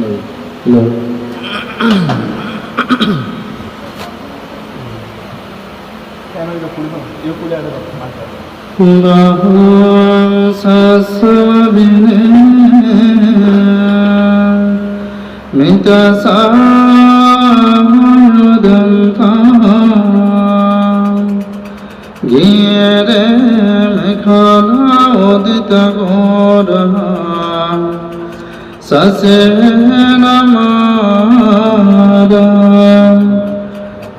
lực lực الله سسبنا منك سامردنتا جيري مكالا ودتا غورها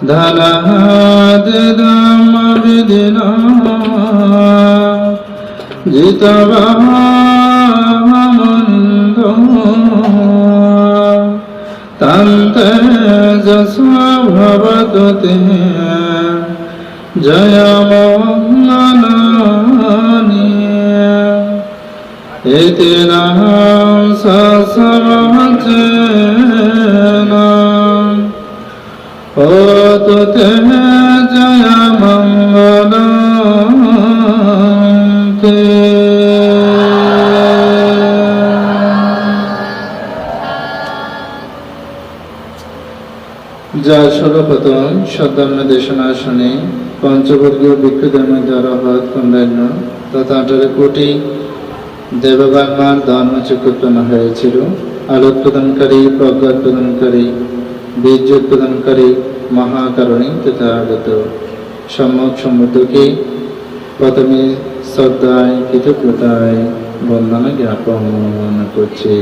ধনদম বিদিন জিতবামন্দ তন্তে যশো ভবতু তে জয় মঙ্গলানি এতে তে জয় মঙ্গল যা সর্বপ্রথম দেশনা শুনে পঞ্চবর্গীয় ভিক্ষুধর্মের দ্বারা হত কন্যান্য তথা আঠারো কোটি দেবগণমার ধর্মচক্র উৎপন্ন হয়েছিল আলোক প্রদানকারী প্রজ্ঞা প্রদানকারী বীর্য প্রদানকারী মহাকারণী তথা আগত সম্যক সমুদ্রকে প্রথমে শ্রদ্ধায়, কৃতজ্ঞতায় বন্দনা জ্ঞাপন করছে।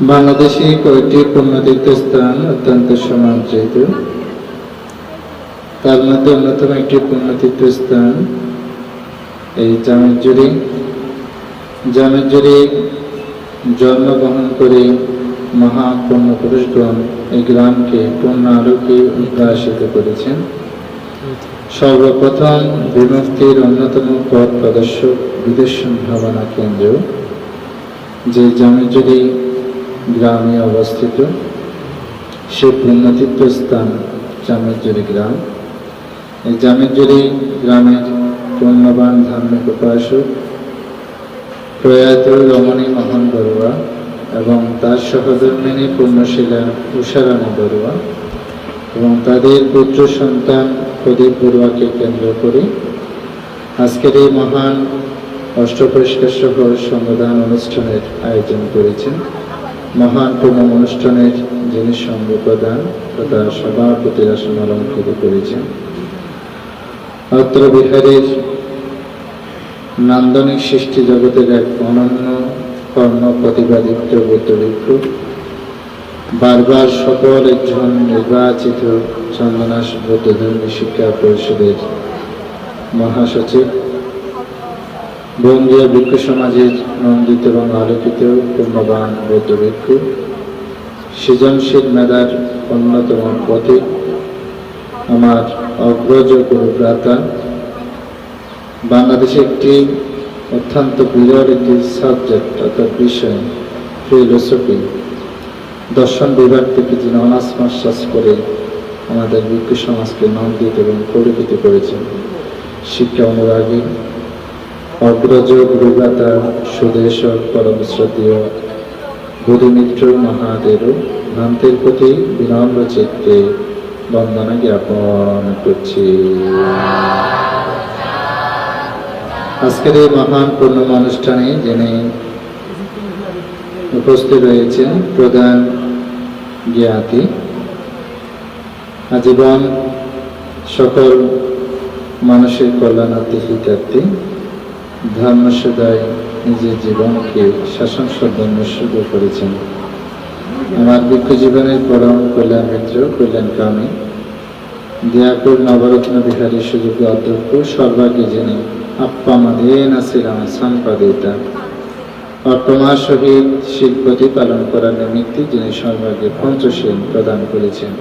বাংলাদেশে কয়েকটি পুণ্যতীর্থ স্থান অত্যন্ত সমাদৃত। তার মধ্যে অন্যতম একটি পুণ্যতীর্থ স্থান এই জামেজুরি। জামেজুরি জন্মগ্রহণ করে মহা পুণ্য পুরুষগণ এই গ্রামকে পূর্ণ আলোকে উদ্ভাসিত করেছেন। সর্বপ্রথম বিমুক্তির অন্যতম পথ প্রদর্শক বিদেশ ভাবনা কেন্দ্র, যে জামেজুরি গ্রামে অবস্থিত। সে পুণ্যতীর্থ স্থান জামেজুরি গ্রাম। এই জামেজুরি গ্রামের পুণ্যবান ধার্মিক উপাসক প্রয়াত রমণী মোহন বড়ুয়া এবং তার সহধর্মিনী পূর্ণশীলা উষারানী বড়ুয়া এবং তাদের পুত্র সন্তান প্রদীপ বড়ুয়াকে কেন্দ্র করে আজকের এই মহান অষ্টপরিষ্কার সহ সংবিধান অনুষ্ঠানের আয়োজন করেছেন মহান প্রণাম অনুষ্ঠানের যিনি সঙ্গ প্রদান তথা সভাপতির আসন অলঙ্কৃত করেছেন। অত্র বিহারের নান্দনিক সৃষ্টি জগতের এক অনন্য কর্ম প্রতিপাদিত্য বুদ্ধভিক্ষ বারবার সকল একজন নির্বাচিত চন্দনাস বৌদ্ধ ধর্মী শিক্ষা পরিষদের মহাসচিব, বঙ্গীয় ভিক্ষু সমাজের নন্দিত এবং আলোকিত পূর্ণবান বৌদ্ধ ভিক্ষু সৃজনশীল মেধার অন্যতম প্রতীক আমার অগ্রজ গুরুভ্রাতা বাংলাদেশে একটি অত্যন্ত বিরল একটি সাবজেক্ট অর্থাৎ বিষয় ফিলোসফি দর্শন বিভাগ থেকে যিনি অনার্স মাস্টার্স করে আমাদের ভিক্ষু সমাজকে নন্দিত এবং পরিচিত করেছেন। শিক্ষা অনুরাগী অগ্রজ গুরুগাতা সুদেশক, পরম শ্রদ্ধেয় গুরুমিত্র মহাদেব, ভ্রান্তের প্রতি বিনম্র চিত্তে বন্দনা জ্ঞাপন করছি। আজকের এই মহান পূর্ণ অনুষ্ঠানে যিনি উপস্থিত রয়েছেন, প্রধান জ্ঞাতি, আজীবন সকল মানুষের কল্যাণার্থে হিতার্থে। ধর্মসদায় নিজের জীবনকে শাসন সদ্য করেছেন। আমার বৃক্ষ জীবনের পরম কল্যাণ মিত্র কল্যাণকামী, দিয়াকুর নবরত্ন বিহারী সুযোগ্য অধ্যক্ষ সর্বাগ্যে যিনি আপ্পামাদেন শ্রীরাম সম্পাদিতা। অর্পমার সহিত শিল্পটি পালন করার নিমিত্তে যিনি সর্বাগ্যে পঞ্চশীল প্রদান করেছেন।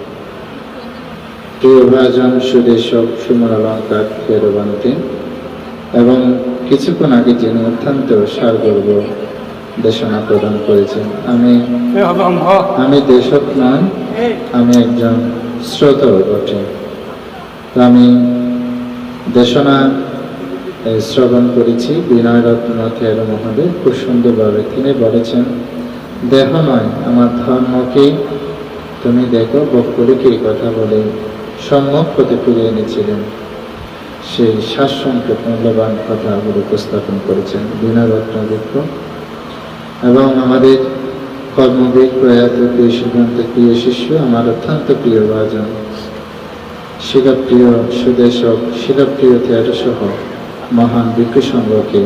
প্রিয় ভাজন সুদেশক সুমন অলঙ্কার ফেরবান্তি এবং কিছুক্ষণ আগে যিনি অত্যন্ত সারগর্ব দেশনা প্রদান করেছেন। আমি আমি দেশক নয় আমি একজন শ্রোতাও বটে। তো আমি দেশনা শ্রবণ করেছি বিনয় রত্ননাথের মহাদেব খুব সুন্দরভাবে তিনি বলেছেন দেহ নয় আমার ধর্মকে তুমি দেখো বকুলিকে এই কথা বলে। সম্মুখ হতে ফিরে এনেছিলেন। সেই শাসনকে মূল্যবান কথাগুলো উপস্থাপন করেছেন বিনয় রত্নবৃক্ষ এবং আমাদের কর্মবেগ প্রয়াত প্রিয় সিদ্ধান্ত প্রিয় শিষ্য, আমার অত্যন্ত প্রিয় ভাজন শিলাপ্রিয় সুদেশক শিলাপ্রিয় থিয়েটার সহ মহান সংঘকে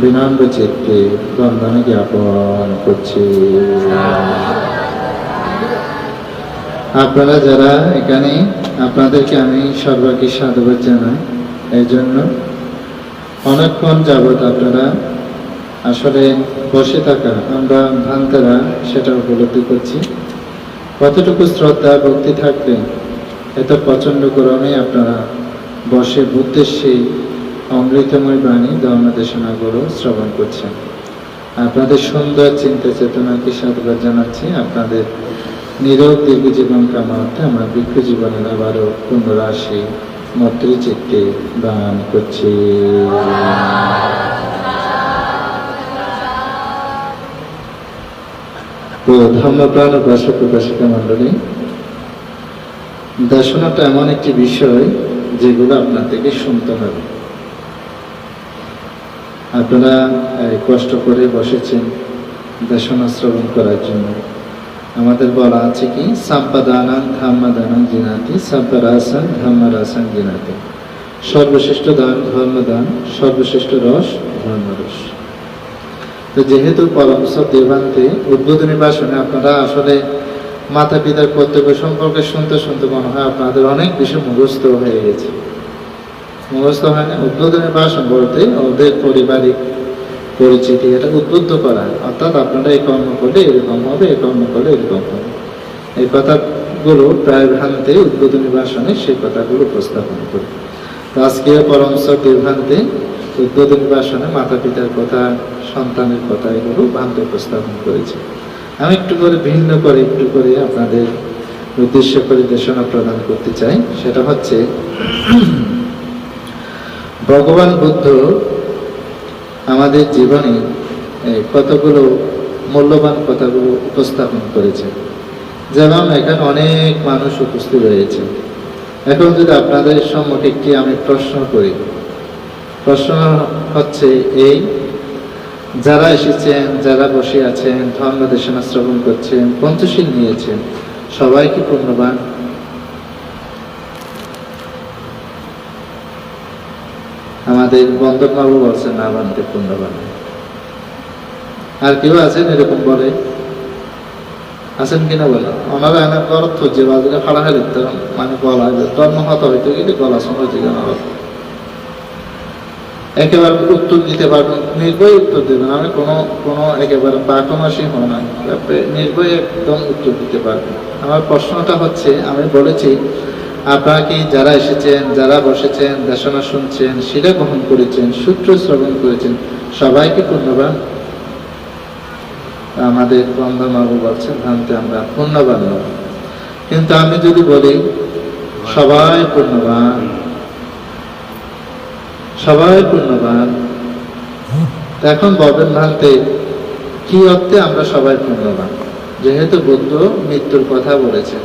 বিনম্র চিত্তে বন্দনা জ্ঞাপন করছি। আপনারা যারা এখানে, আপনাদেরকে আমি সর্বাগ্রে সাধুবাদ জানাই। এই জন্য অনেকক্ষণ যাবৎ আপনারা আসলে বসে থাকা আমরা ভ্রান্তরা সেটা উপলব্ধি করছি। কতটুকু শ্রদ্ধা, ভক্তি থাকবে, এত প্রচণ্ড গরমে আপনারা বসে বুদ্ধের সেই অমৃতময় বাণী ধর্মদেশনাগুলো শ্রবণ করছেন। আপনাদের সুন্দর চিন্তা চেতনাকে সাধুবাদ জানাচ্ছি। আপনাদের নিরোগ দীর্ঘ জীবন কামাতে আমরা বৃক্ষ জীবনের আবারও পুনরাশি মৈত্রী চিত্তে দান করছি। তো ধর্মপ্রাণ উপাসক উপাসিকা মণ্ডলী, দর্শনটা এমন একটি বিষয় যেগুলো আপনার থেকে শুনতে হবে। আপনারা কষ্ট করে বসেছেন দর্শনা শ্রবণ করার জন্য। আমাদের বলা আছে কি সাম্পাদানাং ধাম্মাদানাং জিনাতি সাম্পারাসাং ধাম্মারাসাং জিনাতি। সর্বশ্রেষ্ঠ দান ধর্মদান, সর্বশ্রেষ্ঠ রস ধর্মরস। তো যেহেতু পরমসব দেবান্তে উদ্বোধনী ভাষণে আপনারা আসলে মাতা পিতার কর্তব্য সম্পর্কে শুনতে শুনতে মনে হয় আপনাদের অনেক বেশি মুখস্থ হয়ে গেছে। মুখস্থ হয় না, উদ্বোধনী ভাষণ বলতে ওদের পারিবারিক পরিচিতি এটা উদ্বুদ্ধ করা। অর্থাৎ আপনারা এই কর্ম করলে এরকম হবে, এই কর্ম করলে এরকম হবে। এই কথাগুলো প্রায় ভ্রান্তে উদ্বোধনী ভাষণে সেই কথাগুলো উপস্থাপন করি। আজকে পরমসব বিভ্রান্তে উদ্বোধনী ভাষণে মাতা পিতার কথা, সন্তানের কথা এগুলো ভ্রান্তি উপস্থাপন করেছে। আমি একটু করে ভিন্ন করে একটু করে আপনাদের উদ্দেশ্য করে দেশনা প্রদান করতে চাই। সেটা হচ্ছে, ভগবান বুদ্ধ আমাদের জীবনে কতগুলো মূল্যবান কথাগুলো উপস্থাপন করেছে যেমন এখানে অনেক মানুষ উপস্থিত রয়েছে। এখন যদি আপনাদের সম্মুখে একটি আমি প্রশ্ন করি প্রশ্ন হচ্ছে এই, যারা এসেছেন, যারা বসে আছেন ধর্ম দেশনা শ্রবণ করছেন, পঞ্চশীল নিয়েছেন, সবাই কি পুণ্যবান আমাদের বন্ধন বাবু বলছেন, না বানতে পূর্ণবান আর কেউ আছেন এরকম বলে? আছেন কিনা বলে? ওনারা এনে অর্থ যে বাজারে ফাড়া হয়ে দিতে মানে গলা ধর্ম হত হইতে গেলে গলা জিজ্ঞাসা হবে। একেবারে উত্তর দিতে পারবেন, নির্ভয় উত্তর দেবেন আমি কোনো কোনো একেবারে বাকমাসি হও না। নির্ভয় একদম উত্তর দিতে পারবেন। আমার প্রশ্নটা হচ্ছে, আমি বলেছি, আপনারা কি যারা এসেছেন, যারা বসেছেন, দেশনা শুনছেন, শিলা গ্রহণ করেছেন, সূত্র শ্রবণ করেছেন, সবাইকে পুণ্যবান আমাদের বন্ধমাবু বলছেন, ভ্রান্তে আমরা নব। কিন্তু আমি যদি বলি, সবাই পুণ্যবান সবাই পুণ্যবান এখন বলবেন ভ্রান্তে কি অর্থে আমরা সবাই পূর্ণবান? যেহেতু বুদ্ধ মৃত্যুর কথা বলেছেন।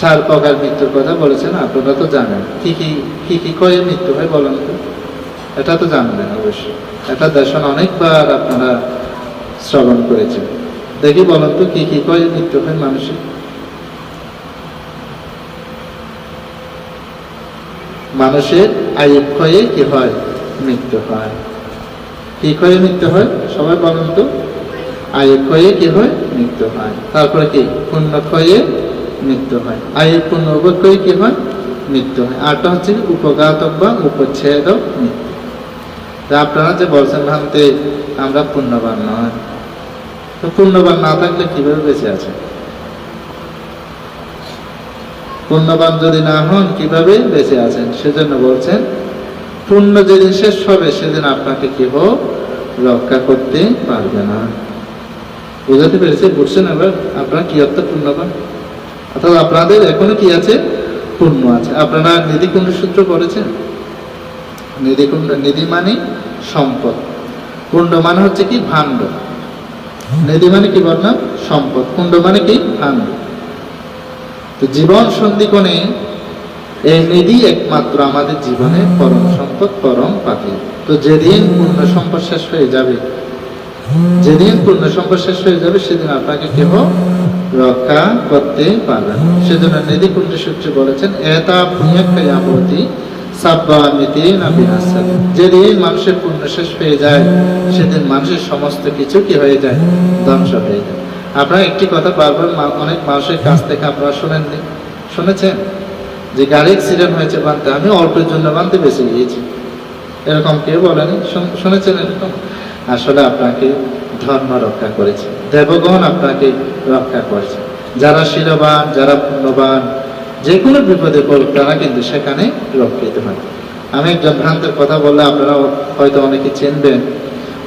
চার প্রকার মৃত্যুর কথা বলেছেন, আপনারা তো জানেন। কি কি কি কি করে মৃত্যু হয় বলেন তো? এটা তো জানবেন অবশ্যই। এটা দেশন অনেকবার আপনারা শ্রবণ করেছেন। দেখি বলেন তো, কি কি করে মৃত্যু হয় মানুষের? মানুষের আয়ু ক্ষয়ে কি হয়? মৃত্যু হয়। কি ক্ষয়ে মৃত্যু হয়? সবাই বলেন তো। আয়ু কি হয়? মৃত্যু হয়। তারপরে কি? পুণ্য ক্ষয়ে মৃত্যু হয়। আয়ু পুণ্য উভয় কি হয়? মৃত্যু হয়। আরটা হচ্ছে উপঘাতক বা উপচ্ছেদ মৃত্যু। আপনারা যে বলছেন ভাবতে আমরা পুণ্যবান নয়। তো পুণ্যবান না থাকলে কীভাবে বেঁচে আছে? পুণ্যবান যদি না হন, কীভাবে বেঁচে আছেন? সেজন্য বলছেন, পুণ্য যেদিন শেষ হবে, সেদিন আপনাকে কেহ রক্ষা করতে পারবে না। বুঝাতে পেরেছে? বুঝছেন এবার? আপনার কি অর্থ পুণ্যবান? অর্থাৎ আপনাদের এখনও কি আছে? পুণ্য আছে। আপনারা কোন সূত্র করেছেন নিধি কুণ্ড নিধি মানে সম্পদ। কুণ্ড মানে হচ্ছে কি? ভাণ্ড। নিধি মানে কি বললাম? সম্পদ। কুণ্ড মানে কি? ভাণ্ড। তো জীবন এই নিধি একমাত্র আমাদের জীবনের পরম সম্পদ, পরম পাখি তো যেদিন পূর্ণ সম্পদ শেষ হয়ে যাবে, যেদিন পূর্ণ সম্পদ শেষ হয়ে যাবে, সেদিন আপনাকে কেহ রক্ষা করতে পারবে না। সেজন্য নিধি কুণ্ড সূত্রে বলেছেন, এতা পুণ্যক্ষয়াবতী সাব্বামিতি যেদিন মানুষের পুণ্য শেষ হয়ে যায়, সেদিন মানুষের সমস্ত কিছু কি হয়ে যায়? ধ্বংস হয়ে যায়। আপনারা একটি কথা বারবার অনেক মানুষের কাছ থেকে আপনারা শোনেননি। শুনেছেন? যে গাড়ি অ্যাক্সিডেন্ট হয়েছে বানতে। আমি অল্পের জন্য বানতে বেঁচে গিয়েছি। এরকম কেউ বলেনি? শুনেছেন এরকম? আসলে আপনাকে ধর্ম রক্ষা করেছে। দেবগণ আপনাকে রক্ষা করেছে। যারা শিলবান যারা পুণ্যবান, যে কোনো বিপদে পড়ুক, তারা কিন্তু সেখানে রক্ষিত হয়। আমি একজন ভ্রান্তের কথা বললে আপনারা হয়তো অনেকে চিনবেন।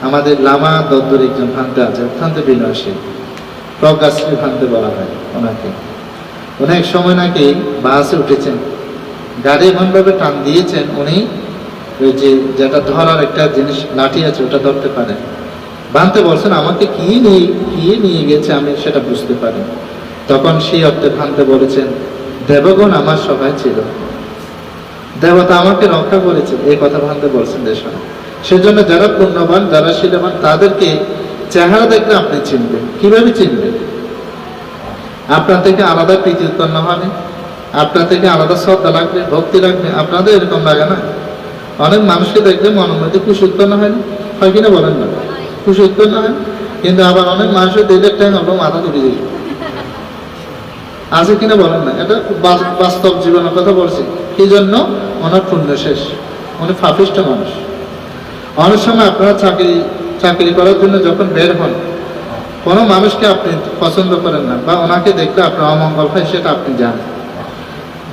আমাদের লামা দদ্দর একজন ভ্রান্ত আছে, অত্যন্ত বিনয়শীল প্রজ্ঞাশ্রী ভ্রান্তে বলা হয় ওনাকে। অনেক সময় নাকি বাসে উঠেছেন। গাড়ি এমনভাবে টান দিয়েছেন উনি ওই যে যেটা ধরার একটা জিনিস, লাঠি আছে, ওটা ধরতে পারেন। বানতে বলছেন, আমাকে কি নিয়ে কি নিয়ে গেছে আমি সেটা বুঝতে পারি তখন সেই অর্থে ভানতে বলেছেন, দেবগণ আমার সবাই ছিল। দেবতা আমাকে রক্ষা করেছে। এই কথা ভানতে বলছেন দেশন সেজন্য যারা পুণ্যবান, যারা শিলবান, তাদেরকে চেহারা দেখলে আপনি চিনবেন। কীভাবে চিনবেন? আপনার থেকে আলাদা প্রীতি উৎপন্ন হবে। আপনার থেকে আলাদা শ্রদ্ধা লাগবে, ভক্তি লাগবে। আপনাদের এরকম লাগে না? অনেক মানুষকে দেখলে মনের মধ্যে খুশি উৎপন্ন হয়? না হয় কিনা বলেন না? খুশি উৎপন্ন হয়? কিন্তু আবার অনেক মানুষের দিলের টাইম হলো, মাথা তুলে দিল। আছে কিনা বলেন না? এটা বাস্তব জীবনের কথা বলছি। কি জন্য? ওনার পুণ্য শেষ। উনি ফাফিষ্ট মানুষ। অনেক সময় আপনারা চাকরি চাকরি করার জন্য যখন বের হন, কোনো মানুষকে আপনি পছন্দ করেন না বা ওনাকে দেখলে আপনার অমঙ্গল হয়, সেটা আপনি জানেন।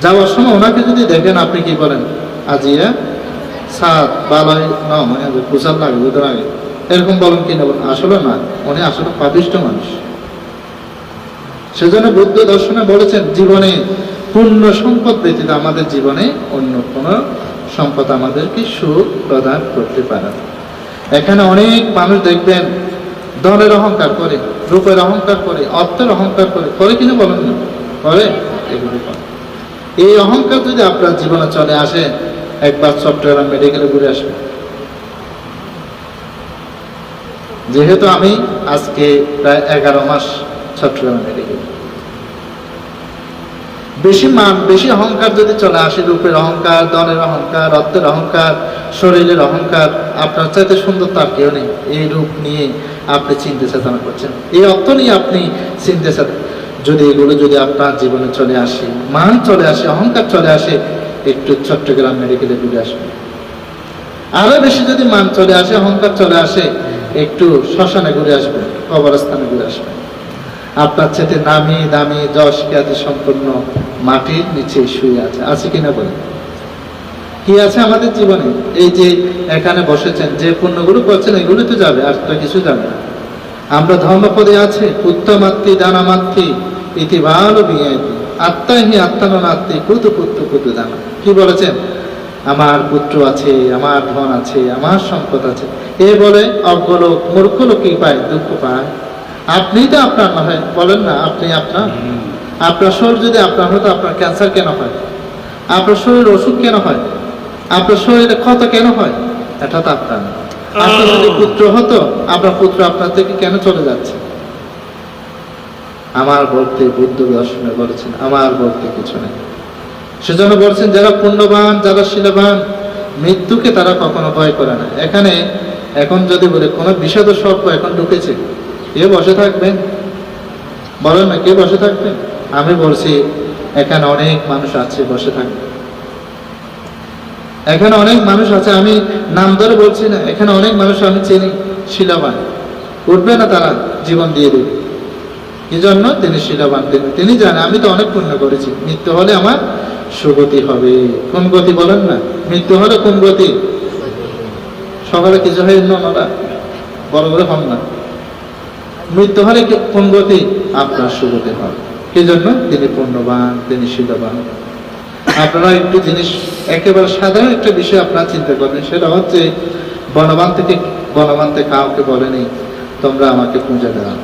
যাওয়ার সময় ওনাকে যদি দেখেন, আপনি কি বলেন আজিয়া সাত বালাই নয় কুশাল লাগে বুধ লাগে এরকম বলেন কি না, আসলে না, উনি আসলে পাপিষ্ট মানুষ। সেজন্য বুদ্ধ দর্শনে বলেছেন, জীবনে পূর্ণ সম্পদ ব্যতীত আমাদের জীবনে অন্য কোনো সম্পদ আমাদেরকে সুখ প্রদান করতে পারে না। এখানে অনেক মানুষ দেখবেন ধনের অহংকার করে, রূপের অহংকার করে, অর্থের অহংকার করে করে কিনা বলেন না। করে? এগুলি এই অহংকার যদি আপনার জীবনে চলে আসে, একবার চট্টগ্রাম মেডিকেলে ঘুরে আসবে। যেহেতু আমি আজকে প্রায় এগারো মাস চট্টগ্রাম মেডিকেল। বেশি মান, বেশি অহংকার যদি চলে আসে, রূপের অহংকার, ধনের অহংকার অর্থের অহংকার, শরীরের অহংকার, আপনার চাইতে সুন্দর তার কেউ নেই। এই রূপ নিয়ে আপনি চিন্তা চেতনা করছেন। এই অর্থ নিয়ে আপনি চিন্তা যদি এগুলো যদি আপনার জীবনে চলে আসে, মান চলে আসে, অহংকার চলে আসে, একটু চট্টগ্রাম মেডিকেলে ঘুরে আসবে আরও বেশি যদি মান চলে আসে, অহংকার চলে আসে, একটু শ্মশানে ঘুরে আসবে কবরস্থানে ঘুরে আসবে আপনার চেতে নামি দামি যশ খ্যাতি সম্পন্ন মাটির নিচে শুয়ে আছে। আছে কিনা বলেন? কি আছে আমাদের জীবনে? এই যে এখানে বসেছেন, যে পুণ্যগুলো করছেন, এগুলো তো যাবে, আর তো কিছু যাবে না। আমরা ধর্মপদে আছে পুত্রমাতৃ দানামাতৃ ইতি ভালো বিয়াইতি। আত্মাহি আত্মানাত্মি কুতু পুত্র কুতু দানা। কি বলেছেন? আমার পুত্র আছে, আমার ধন আছে, আমার সম্পদ আছে। এ বলে অজ্ঞ লোক মূর্খ লোকই পায়? দুঃখ পায়। আপনি তো আপনার না হয় বলেন না আপনি আপনার। আপনার শরীর যদি আপনার হতো আপনার ক্যান্সার কেন হয়? আপনার শরীর অসুখ কেন হয়? আপনার শরীরে ক্ষত কেন হয়? এটা তো আপনার না। আপনার যদি পুত্র হতো আপনার পুত্র আপনার থেকে কেন চলে যাচ্ছে? আমার বলতে বুদ্ধ দর্শনে বলেছেন আমার বলতে কিছু নেই। সেজন্য বলছেন যারা পুণ্যবান যারা শিলবান মৃত্যুকে তারা কখনো ভয় করে না। এখানে এখন যদি বলে কোনো বিষাদ সর্প এখন ঢুকেছে। কে বসে থাকবেন বলেন না, কে বসে থাকবেন আমি বলছি, এখানে অনেক মানুষ আছে, বসে থাকবে। এখানে অনেক মানুষ আছে, আমি নাম ধরে বলছি না, এখানে অনেক মানুষ আমি চিনি, শিলাবান। উঠবে না তারা, জীবন দিয়ে দেবে। এই জন্য? তিনি শিলাবান, তিনি তিনি জানেন আমি তো অনেক পুণ্য করেছি, মৃত্যু হলে আমার সুগতি হবে। কোন গতি বলেন না? মৃত্যু হলে কোন গতি? সকালে কিছু হয় ওনারা বড় করে হন না। মৃত্যু হলে কোন গতি? আপনার সুগতি হবে কি জন্য তিনি পূর্ণবান তিনি শিলবান আপনারা একটু জিনিস একেবারে সাধারণ একটা বিষয় আপনারা চিন্তা করবেন, সেটা হচ্ছে, বনবান থেকে বনবান্তে কাউকে বলেনি, তোমরা আমাকে পূজা দাও।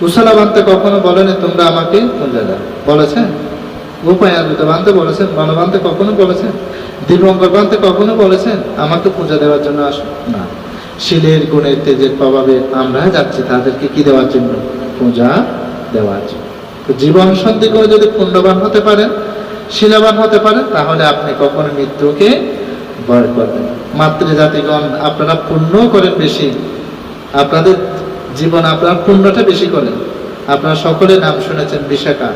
কুশলাবান্তে কখনো বলেনি, তোমরা আমাকে পূজা দাও। বলেছেন? উপায়ান্বিত বান্তে বলেছেন বনবান্তে কখনো বলেছেন? দিবঙ্কর বান্তে কখনো বলেছেন, আমাকে পূজা দেওয়ার জন্য আসো। না। শিলের গুণের তেজের প্রভাবে আমরা যাচ্ছি, তাদেরকে কি দেওয়ার জন্য? পূজা দেওয়ার জন্য। তো জীবন সন্ধি করে যদি পুণ্যবান হতে পারেন, শিলাবান হতে পারেন, তাহলে আপনি কখনো মৃত্যুকে ভয় করবেন। মাতৃজাতিগণ, আপনারা পুণ্য করেন বেশি। আপনাদের জীবন আপনার পুণ্যটা বেশি করেন আপনারা সকলে নাম শুনেছেন বিশাখা।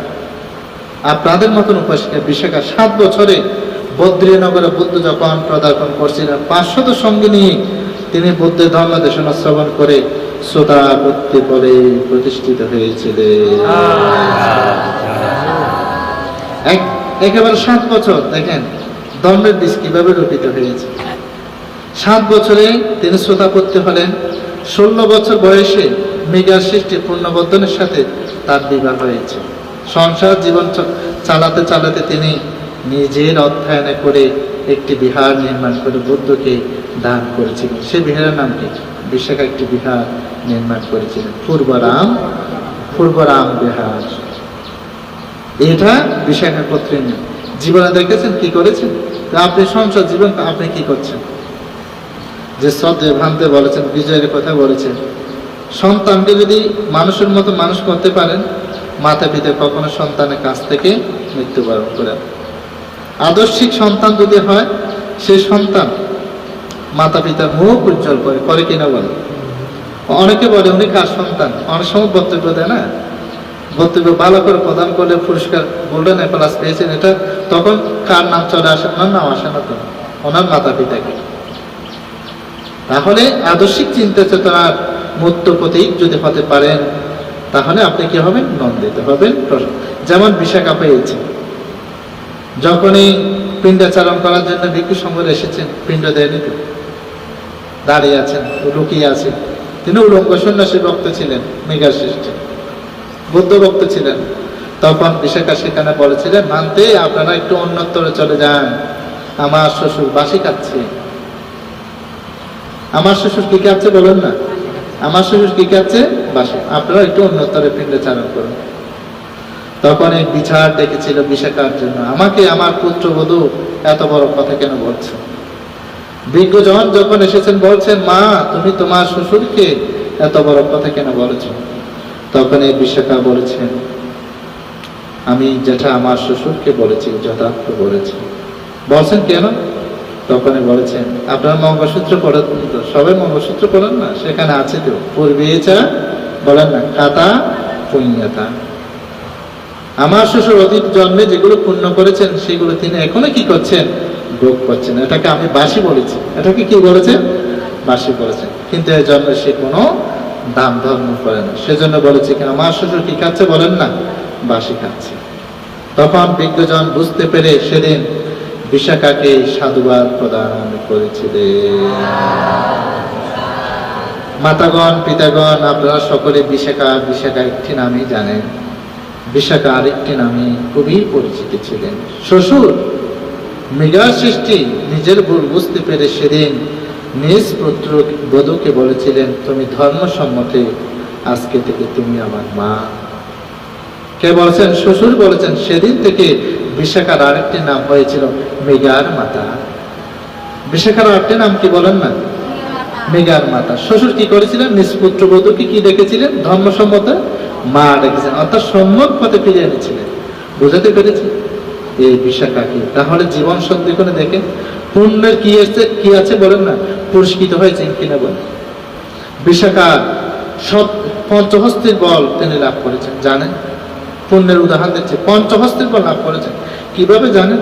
আপনাদের মতন উপাসিকা বিশাখা সাত বছরে বদ্রীনগরে বুদ্ধ যখন প্রদার্পণ করছিলেন, পাঁচশত সঙ্গে নিয়ে তিনি বুদ্ধের ধর্ম দেশন শ্রবণ করে শ্রোতাপত্তি পরে প্রতিষ্ঠিত হয়েছিলেন। একেবারে সাত বছর, দেখেন ধর্মের বীজ কীভাবে রূপিত হয়েছে। সাত বছরে তিনি শ্রোতাপত্তি হলেন, ষোলো বছর বয়সে মেঘার সৃষ্টি পূর্ণবর্ধনের সাথে তার বিবাহ হয়েছে। সংসার জীবন চালাতে চালাতে তিনি নিজের অধ্যয়নে করে একটি বিহার নির্মাণ করে বুদ্ধকে দান করেছিলেন সে বিহারের নাম কি? বিশাখা একটি বিহার নির্মাণ করেছিলেন পূর্বরাম পূর্বরাম বিহার। এটা বিশাখা কর্তৃক জীবনে দেখেছেন কি করেছেন? আপনি সংসদ জীবন, আপনি কি করছেন? যে শ্রদ্ধে ভ্রান্তে বলেছেন, বিজয়ের কথা বলেছেন। সন্তানকে যদি মানুষের মতো মানুষ করতে পারেন মাতা পিতা কখনো সন্তানের কাছ থেকে মৃত্যুবরণ করেন আদর্শিক সন্তান যদি হয়, সেই সন্তান মাতা পিতার মুখ উজ্জ্বল করে করে কিনা বলে? অনেকে বলে উনি কার সন্তান? অনেক সময় বক্তব্য দেয় না? বক্তব্য ভালো করে প্রদান করলে পুরস্কার গোল্ডেন অ্যাপেলাস পেয়েছেন এটা, তখন কার নাম চলে আসে? ওনার নাম আসে না তো। ওনার মাতা পিতাকে তাহলে আদর্শিক চিন্তা চেতনার মূর্ত প্রতীক যদি হতে পারেন, তাহলে আপনি কি হবেন? নন্দিত হবেন। যেমন বিশাখা পেয়েছে। যখনই পিণ্ডাচারণ করার জন্য ভিক্ষু সঙ্গে এসেছেন, পিণ্ড দেয়নি দাঁড়িয়ে আছেন লুকিয়ে আছেন। তিনি উলঙ্গ সন্ন্যাসী ভক্ত ছিলেন মেঘার সৃষ্টি। বুদ্ধ ভক্ত ছিলেন। তখন বিশাখা সেখানে বলেছিলেন, মানতে আপনারা একটু অন্যত্তরে চলে যান। আমার শ্বশুর বাসি খাচ্ছে আমার শ্বশুর কি খাচ্ছে বলেন না? আমার শ্বশুর কি খাচ্ছে বাসি আপনারা একটু অন্যত্তরে পিণ্ডে চারণ করুন। তখন এই বিচার ডেকেছিল বিশাখার জন্য, আমাকে আমার পুত্রবধূ এত বড় কথা কেন বলছে বিজ্ঞজন যখন এসেছেন বলছেন, মা, তুমি তোমার শ্বশুরকে এত বড় কথা কেন বলেছ? তখন এই বিশাখা বলেছেন, আমি যেটা আমার শ্বশুরকে বলেছি, যথার্থ বলেছি। বলছেন কেন? তখনই বলেছেন, আপনার মঙ্গলসূত্র পড়েন তো সবাই মঙ্গলসূত্র পড়েন না? সেখানে আছে তো পূর্বেচা বলেন না, খাতা, পুণ্যতা। আমার শ্বশুর অতীত জন্মে যেগুলো পূর্ণ করেছেন, সেগুলো তিনি এখনও কি করছেন? ভোগ করছেন এটাকে আমি বাসি বলেছি। এটাকে কি বলেছেন বাসি বলেছেন কিন্তু এই জন্য সে কোনো দাম ধর্ম করে না। সেজন্য বলেছে কি, আমার শ্বশুর কি খাচ্ছে বলেন না? বাসি খাচ্ছে। তখন বিজ্ঞজন বুঝতে পেরে সেদিন বিশাখাকে সাধুবাদ প্রদান করেছিলেন মাতাগণ, পিতাগণ, আপনারা সকলে বিশাখা বিশাখা একটি নামই জানেন। বিশাখা আরেকটি নামে খুবই পরিচিত ছিলেন। শ্বশুর মৃগা সৃষ্টি নিজের ভুল বুঝতে পেরে সেদিন নিজ পুত্র বধূকে বলেছিলেন, তুমি ধর্মসম্মতে, আজকে থেকে তুমি আমার মা। কে বলেছেন? শ্বশুর বলেছেন, সেদিন থেকে বিশাখার আরেকটি নাম হয়েছিল মৃগার মাতা। বিশাখার আরেকটি নাম কি বলেন না? মেঘার মাতা। শ্বশুর কি করেছিলেন? নিজ পুত্র বধূকে কি দেখেছিলেন ধর্মসম্মত? মা ডেকেছেন অর্থাৎ সম্যক পথে ফিরিয়ে এনেছিলেন। বুঝাতে পেরেছি এই বিশাখাকে তাহলে জীবন সন্ধি করে দেখে পুণ্যের কি আছে কি আছে বলেন না? পুরস্কৃত হয়েছে কিনা বলেন। বিশাখা সব পঞ্চহস্তির বল তিনি লাভ করেছেন, জানেন? পুণ্যের উদাহরণ দিচ্ছে, পঞ্চহস্তির বল লাভ করেছেন। কীভাবে জানেন?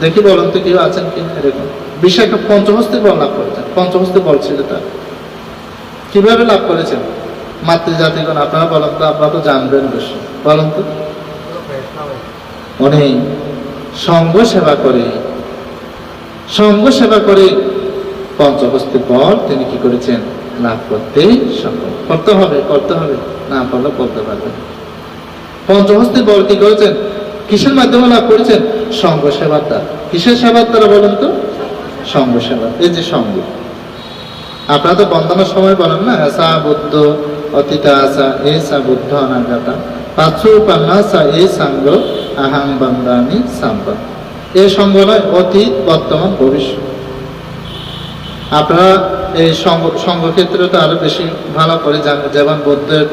দেখি বলুন তো কেউ আছেন কি? এরকম। বিশাখা পঞ্চহস্তির বল লাভ করেছেন, পঞ্চহস্তির বল ছিল তার। কীভাবে লাভ করেছেন? মাতৃজাতিগণ, আপনারা বলেন তো, আপনারা তো জানবেন বেশি। বলেন তো। উনি সঙ্গ সেবা করে। সঙ্গ সেবা করে পঞ্চহস্তির বল তিনি কি করেছেন? লাভ করতে করতে হবে করতে হবে। না পারলে করতে পারবেন না। পঞ্চহস্তির বল কি করেছেন? কিসের মাধ্যমে লাভ করেছেন? সঙ্গ সেবার দ্বারা। কিসের সেবার দ্বারা বলেন তো? সঙ্গ সেবা এই যে সঙ্গ। আপনারা তো বন্দনার সময় বলেন না সা বুদ্ধ অতীতা আসা এ সা বুদ্ধ অনাগতা, পাঁচু পান্নাসা এ সাঙ্গ আহাং বন্দামি সাম্পা। এ সঙ্গ নয় অতীত, বর্তমান, ভবিষ্যৎ। আপনারা এই সঙ্গ সঙ্গক্ষেত্রে তো আরও বেশি ভালো করে জানেন যেমন বৌদ্ধের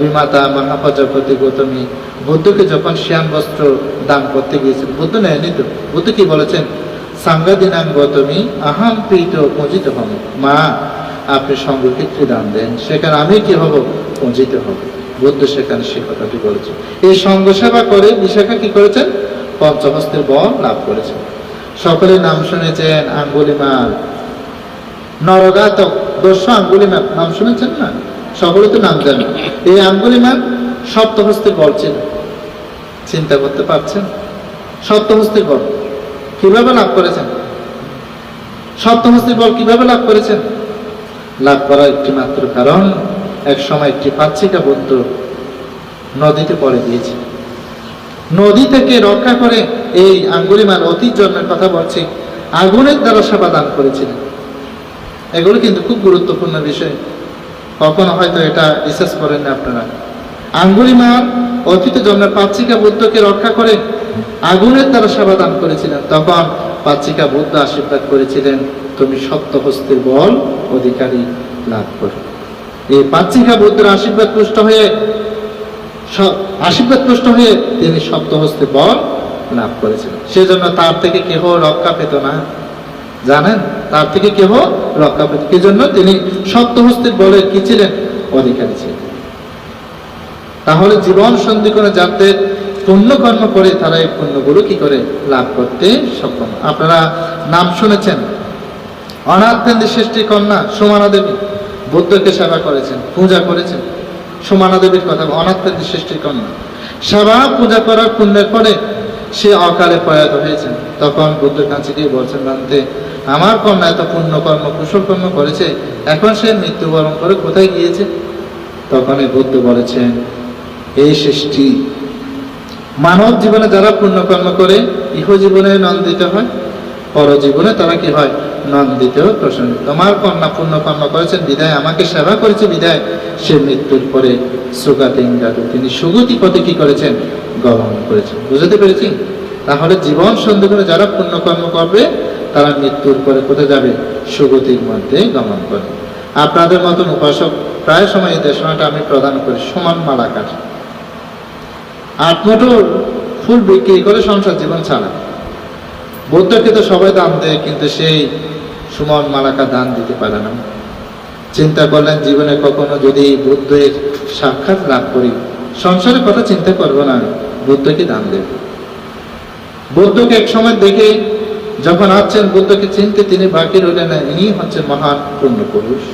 বিমাতা মহাপ্রজাপতি গৌতমী, বুদ্ধকে যখন শিয়ান বস্ত্র দান করতে গিয়েছিল বুদ্ধ নেয়নি তো? বুদ্ধ কি বলেছেন? সাংগাদিনাং গৌতমী আহাম প্রীত পূজিত হব মা, আপনি সঙ্গক্ষেত্রে দান দেন? সেখানে আমি কি হব? পূজিত হব। বুদ্ধ সেখানে সে কথাটি বলেছেন এই সঙ্গ সেবা করে বিশাখা কি করেছেন? পঞ্চহস্তের বল লাভ করেছেন। সকলে নাম শুনেছেন আঙ্গুলিমাল। নরগাতক দস্য আঙ্গুলিমাল। নাম শুনেছেন না? সকলে তো নাম জানেন। এই আঙ্গুলিমাল সপ্তহস্তের বল ছিল। চিন্তা করতে পারছেন? সপ্তহস্তের বল কীভাবে লাভ করেছেন? সপ্তহস্তের বল কীভাবে লাভ করেছেন? লাভ করার একটি মাত্র কারণ এক সময় একটি পাচ্ছিকা বৌদ্ধ নদীতে পড়ে দিয়েছে নদী থেকে রক্ষা করে এই আঙ্গুলিমাল অতীত জন্মের কথা বলছি, আগুনের দ্বারা সেবা দান করেছিলেন। এগুলো কিন্তু খুব গুরুত্বপূর্ণ বিষয়। কখনো হয়তো এটা রিসার্চ করেন না আপনারা। আঙ্গুলিমাল অতীত জন্মের পাচ্ছিকা বুদ্ধকে রক্ষা করে আগুনের দ্বারা সেবা দান করেছিলেন। তখন পাচ্ছিকা বুদ্ধ আশীর্বাদ করেছিলেন, তুমি সপ্তহস্তের বল অধিকারী লাভ করো। এই পাচ্ছিকা বুদ্ধের আশীর্বাদ পুষ্ট হয়ে আশীর্বাদ পুষ্ট হয়ে তিনি সপ্তহস্তে বল লাভ করেছিলেন। সেজন্য তার থেকে কেহ রক্ষা পেত না। জানেন? তার থেকে কেহ রক্ষা পেত কি জন্য তিনি সপ্তহস্তের বলের কি ছিলেন? অধিকারী ছিলেন। তাহলে জীবন সন্ধি করে যাদের পুণ্যকর্ম করে তারা এই পুণ্যগুলো কি করে লাভ করতে সক্ষম? আপনারা নাম শুনেছেন। অনাথ কেন্দ্রের সৃষ্টি কন্যা সুমানা দেবী। বুদ্ধকে সেবা করেছেন, পূজা করেছেন। সুমানা দেবীর কথা অনাথ সৃষ্টির সৃষ্টি কন্যা। সেবা, পূজা করার পুণ্যের পরে সে অকালে প্রয়াত হয়েছেন। তখন বুদ্ধের কাছে গিয়ে বলছেন বান্ধে আমার কন্যা এত পুণ্যকর্ম কুশল কর্ম করেছে, এখন সে মৃত্যুবরণ করে কোথায় গিয়েছে? তখন এই বুদ্ধ বলেছেন, এই সৃষ্টি, মানব জীবনে যারা পুণ্যকর্ম করে ইহ জীবনে নন্দিত হয়, পরজীবনে তারা কি হয়? নন্দিত প্রসন্ন তোমার কন্যা পুণ্যকর্ম করেছেন, বিদায় আমাকে সেবা করেছে, বিদায়। সে মৃত্যুর পরে সুগাতিঙ্গারু তিনি সুগতি পথে কি করেছেন? গমন করেছেন। বুঝতে পেরেছি? তাহলে জীবন সন্ধি করে যারা পুণ্যকর্ম করবে, তারা মৃত্যুর পরে কোথায় যাবে? সুগতির মধ্যে গমন করবে। আপনাদের মতন উপাসক, প্রায় সময় দেশনাটা আমি প্রদান করি, সমান মালাকার আট ফুল বিক্রি করে সংসার জীবন ছাড়া বৌদ্ধকে তো সবাই দান দেয়, কিন্তু সেই সুমন মালাকা দান দিতে পারে না। চিন্তা করলেন জীবনে কখনো যদি বুদ্ধের সাক্ষাৎ লাভ করি, সংসারের কথা চিন্তা করব না বুদ্ধকে দান দেব। বুদ্ধকে এক সময় দেখে যখন আসছেন বুদ্ধকে চিনতে তিনি বাকি রইলেন না ইনি হচ্ছেন মহান পূর্ণ পুরুষ।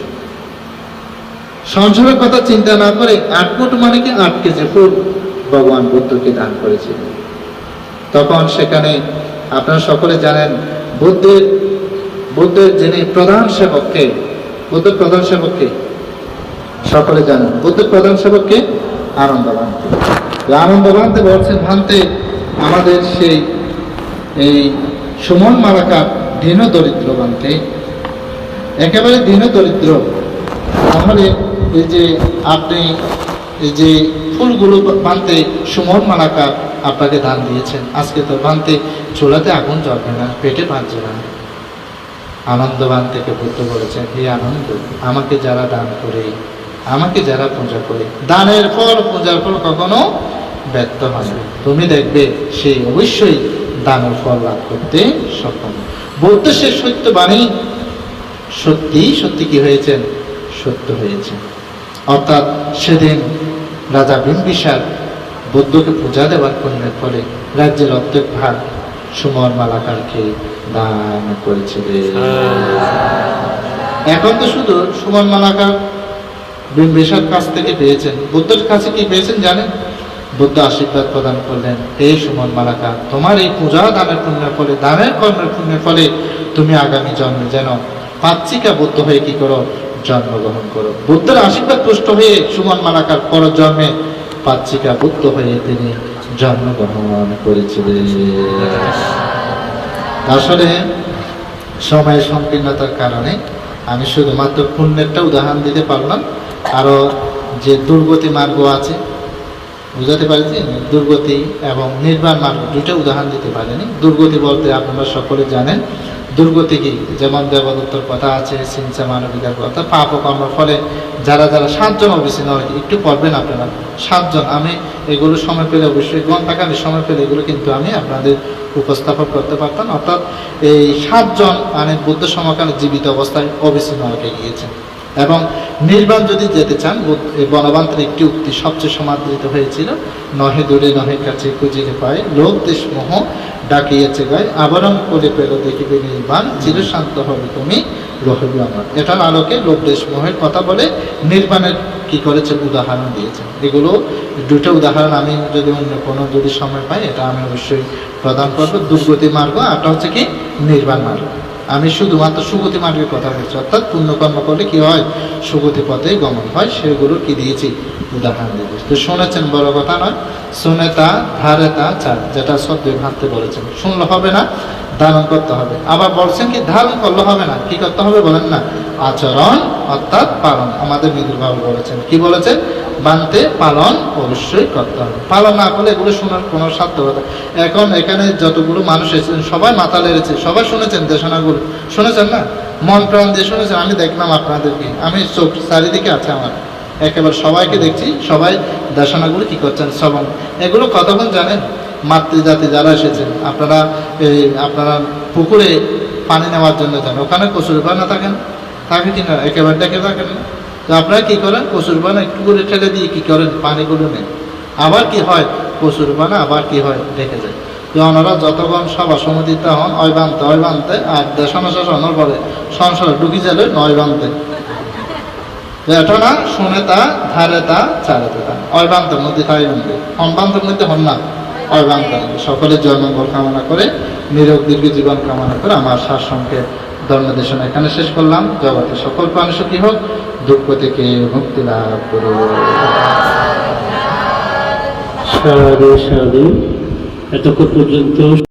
সংসারের কথা চিন্তা না করে আট ফুট মানে কি আট কেজি ফুল ভগবান বুদ্ধকে দান করেছিলেন। তখন সেখানে আপনারা সকলে জানেন, বুদ্ধের বুদ্ধের যিনি প্রধান সেবককে বুদ্ধের প্রধান সেবককে সকলে জানেন। বুদ্ধের প্রধান সেবককে আনন্দ ভান্তে আনন্দ ভান্তে বলছেন, ভান্তে, আমাদের সেই এই সুমন মালাকার দীন দরিদ্র ভান্তে। একেবারে দীন দরিদ্র তাহলে এই যে আপনি, এই যে ফুলগুলো বানতে সুমন মালাকার আপনাকে দান দিয়েছেন। আজকে তো বানতে চুলাতে আগুন জ্বলবে না, পেটে বাঁধছে না। আনন্দবান থেকে বুদ্ধ বলেছেন, হে আনন্দ, আমাকে যারা দান করে, আমাকে যারা পূজা করে, দানের ফল, পূজার ফল কখনো ব্যর্থ হবে তুমি দেখবে সেই অবশ্যই দানের ফল লাভ করতে সক্ষম। বৌদ্ধ সে সত্য বাণী সত্যি সত্যি কি হয়েছেন? সত্য হয়েছে। অর্থাৎ সেদিন রাজা বিম্বিসার বৌদ্ধকে পূজা দেওয়ার পুণ্যের ফলে রাজ্যের অর্ধেক ভাগ সুমন মালাকারকে দান করেছিলেন এখন তো শুধু সুমন মালাকার বিম্বিসার কাছ থেকে পেয়েছেন। বুদ্ধের কাছে কি পেয়েছেন জানেন? বুদ্ধ আশীর্বাদ প্রদান করলেন এই সুমন মালাকা তোমার এই পূজা দানের পুণ্যের ফলে দানের কর্মের পুণ্যের ফলে তুমি আগামী জন্মে যেন পাচ্ছিকা বুদ্ধ হয়ে কি করো? জন্মগ্রহণ করো। বুদ্ধের আশীর্বাদ পুষ্ট হয়ে সুমন মালাকার পর জন্মে পাচ্ছিকা বুদ্ধ হয়ে তিনি জন্মগ্রহণ করেছিলেন। আসলে সময়ের সংকীর্ণতার কারণে আমি শুধুমাত্র পুণ্যেরটা উদাহরণ দিতে পারলাম। আরও যে দুর্গতি মার্গ আছে, বুঝাতে পারছি? দুর্গতি এবং নির্বাণ মার্গ দুটো উদাহরণ দিতে পারেনি। দুর্গতি বলতে আপনারা সকলে জানেন দুর্গতি কি যেমন দেবদত্তর কথা আছে সিনসা মানবিকার কথা, পাপ ও কর্মের ফলে যারা যারা সাতজন অবিচ্ছিন্ন হয়, একটু পড়বেন আপনারা। সাতজন, আমি এগুলো সময় পেলে অবশ্যই ঘন্টাখানি সময় পেলে এগুলো কিন্তু আমি আপনাদের উপস্থাপন করতে পারতাম। অর্থাৎ এই সাতজন মানে বুদ্ধ সমকালে জীবিত অবস্থায় অবিচ্ছিন্ন হয়ে গিয়েছেন। এবং নির্বাণ যদি যেতে চান বনবান্তের একটি উক্তি সবচেয়ে সমাদৃত হয়েছিল, নহে দূরে নহে কাছে খুঁজিলে পায়, লোক দেশ মোহ ডাকিয়েছে ভাই, আবরণ করে পেল দেখিবে নির্বাণ চিরশান্ত হবে তুমি রহবে আমার। এটার আলোকে লোক দেশ মোহের কথা বলে, নির্বাণের কি করেছে, উদাহরণ দিয়েছে। এগুলো দুটো উদাহরণ আমি যদি অন্য কোনো যদি সময় পাই, এটা আমি অবশ্যই প্রদান করব। দুর্গতি মার্গ আরটা হচ্ছে কি, নির্বাণ মার্গ। আমি শুধুমাত্র সুগতি মার্গের কথা বলছি। অর্থাৎ পুণ্যকর্ম করলে কি হয়? সুগতি পথে গমন হয়, সেগুলো কি দিয়েছি? উদাহরণ দিয়েছি। তো শুনেছেন, বড় কথা নয়। শুনে তা ধারে তা চার, যেটা সদ্য ভাবতে বলেছেন। শুনলে হবে না, ধারণ করতে হবে। আবার বলছেন কি, ধারণ করলে হবে না। কি করতে হবে বলেন না? আচরণ, অর্থাৎ পালন। আমাদের মৃদুল বাবু বলেছেন। কি বলেছেন? বানতে পালন অবশ্যই করতে হবে। পালন না করলে এগুলো শোনার কোনো সার্থকতা এখন এখানে যতগুলো মানুষ এসেছেন, সবাই মাথা লেড়েছে সবাই শুনেছেন দেশনাগুলো। শুনেছেন না? মন প্রাণ দিয়ে শুনেছেন, আমি দেখলাম আপনাদেরকে। আমি চোখ চারিদিকে আছে আমার। একেবারে সবাইকে দেখছি, সবাই দেশনাগুলো কি করছেন, শ্রবণ। এগুলো কতক্ষণ জানেন? মাতৃজাতি যারা এসেছেন, আপনারা এই, আপনারা পুকুরে পানি নেওয়ার জন্য যান। ওখানে কচুর না থাকেন? থাকে কিনা একেবারে দেখে থাকেন না? তো আপনারা কি করেন? কচুর একটু করে ঠেলে দিয়ে কি করেন? পানিগুলো নেন। আবার কি হয়? কচুর আবার কি হয়? দেখে যায়। তো ওনারা যতক্ষণ সভা সমিতিতে হন অয় বানতে অয় বানতে, আর দেশানো শাসনের পরে সংসারে ঢুকি যাবে নয় বানতে। এটা না, শুনে তা, ধারে তা চারেতে তা। অয়বান্তের মধ্যে তাই বানতে হনবান্তের মধ্যে হন না। অয়বান্ত সকলের জন্মঙ্গল কামনা করে, নিরোগ দীর্ঘ জীবন কামনা করে আমার শাসনকে ধর্মদেশন এখানে শেষ করলাম। জগতে সকল প্রাণ সুখী হোক। দুঃখ থেকে মুক্তি লাভ করো। সাধু সাধু এতক্ষণ পর্যন্ত